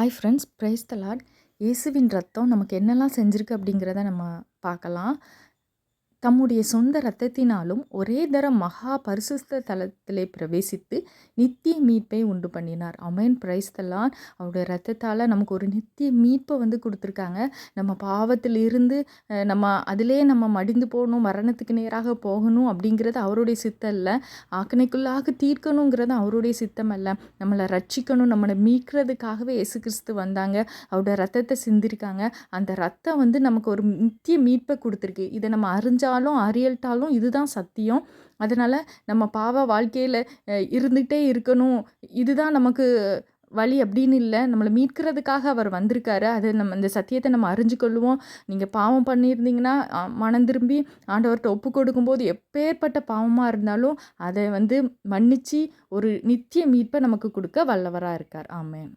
Hi friends praise the lord இயேசுவின் ரத்தம் நமக்கு என்னெல்லாம் செஞ்சுருக்கு அப்படிங்கிறத நம்ம பார்க்கலாம். தம்முடைய சொந்த இரத்தத்தினாலும் ஒரே தரம் மகா பரிசுத்த தலத்திலே பிரவேசித்து நித்திய மீட்பை உண்டு பண்ணினார். அமேன் பிரைஸ்தெல்லாம் அவருடைய ரத்தத்தால் நமக்கு ஒரு நித்திய மீட்பை வந்து கொடுத்துருக்காங்க. நம்ம பாவத்தில் இருந்து நம்ம அதிலே நம்ம மடிந்து போகணும் மரணத்துக்கு நேராக போகணும் அப்படிங்கிறது அவருடைய சித்தம் இல்லை ஆக்கணைக்குள்ளாக தீர்க்கணுங்கிறது அவருடைய சித்தம் அல்ல நம்மளை ரட்சிக்கணும் நம்மளை மீட்கிறதுக்காகவே இயேசு கிறிஸ்து வந்தாங்க. அவருடைய ரத்தத்தை சிந்திருக்காங்க. அந்த ரத்தம் வந்து நமக்கு ஒரு நித்திய மீட்பை கொடுத்துருக்கு. இதை நம்ம அறிஞ்சாலும் அறியல்ட்டாலும் இதுதான் சத்தியம். அதனால் நம்ம பாவ வாழ்க்கையில் இருந்துகிட்டே இருக்கணும். இதுதான் நமக்கு வழி அப்படின்னு இல்லை. நம்மளை மீட்கிறதுக்காக அவர் வந்திருக்காரு. அது நம்ம இந்த சத்தியத்தை நம்ம அறிஞ்சு நீங்கள் பாவம் பண்ணியிருந்தீங்கன்னா மனம் திரும்பி ஆண்டவர்கிட்ட ஒப்பு கொடுக்கும்போது எப்பேற்பட்ட பாவமாக இருந்தாலும் அதை வந்து மன்னித்து ஒரு நித்திய மீட்பை நமக்கு கொடுக்க வல்லவராக இருக்கார். ஆமென்.